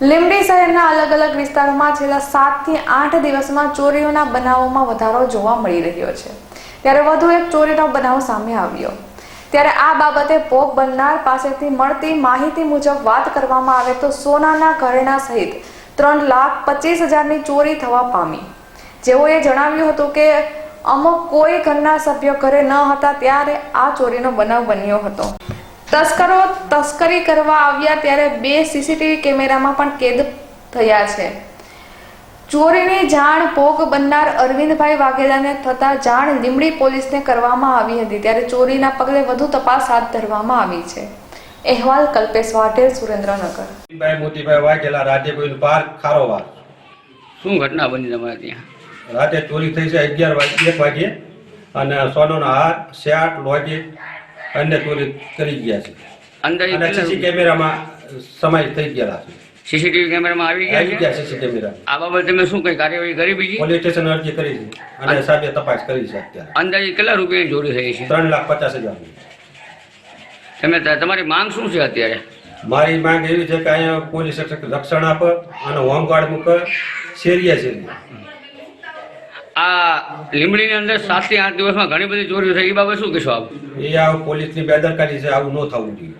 લીંબડી શહેરના અલગ અલગ વિસ્તારોમાં છેલ્લા સાતથી આઠ દિવસમાં ચોરીઓના બનાવોમાં વધારો જોવા મળી રહ્યો છે. ત્યારે વધુ એક ચોરીનો બનાવ સામે આવ્યો. ત્યારે આ બાબતે ભોગ બનનાર પાસેથી મળતી માહિતી મુજબ વાત કરવામાં આવે તો સોનાના ઘરેણા સહિત ત્રણ લાખ પચીસ હજારની ચોરી થવા પામી. જેઓએ જણાવ્યું હતું કે અમુક કોઈ ઘરના સભ્યો ઘરે ન હતા ત્યારે આ ચોરીનો બનાવ બન્યો હતો. તસ્કરો તસ્કરી કરવા આવ્યા ત્યારે બે સીસીટીવી કેમેરામાં પણ કેદ થયા છે. ચોરીની જાણ ભોગ બનનાર અરવિંદભાઈ વાઘેલાને થતા જાણ લીમડી પોલીસને કરવામાં આવી હતી ત્યારે ચોરીના પગલે વધુ તપાસ હાથ ધરવામાં આવી છે. અહેવાલ કલ્પેશ વાટેલ સુરેન્દ્રનગર. ભાઈ મોતીભાઈ વાઘેલા રાતે કોઈ પાર્ક ખારોવાર શું ઘટના બની તમારે ત્યાં? રાતે ચોરી થઈ છે અગિયાર વાગે એક વાગે અને સોનોનો હાર શેટ લોજે અન્ય ચોરી કરી ગયા છે. અંદર અને સીસી કેમેરામાં સમાય થઈ ગયેલા છે. સીસીટીવી કેમેરામાં આવી ગયા આવી ગયા સીસી કેમેરા આ બાબતે તમે શું કઈ કાર્યવાહી કરી બીજી? પોલીસ સ્ટેશન અરજી કરી છે અને સાહેબે તપાસ કરી છે અત્યારે. અંદાજે કેટલા રૂપિયાની ચોરી થઈ છે? ત્રણ લાખ પચાસ હજાર તમે તમારી માંગ શું છે અત્યારે? મારી માંગ એવી છે કે અહીંયા પોલીસ રક્ષણ આપે અને હોમગાર્ડ મૂકે શેરીએ શેરીએ. આ લીમડીની અંદર સાતથી આઠ દિવસમાં ઘણી બધી ચોરીઓ થઈ એ બાબત શું કહેશો આપ? એ આ પોલીસની બેદરકારી છે, આવું ન થવું જોઈએ.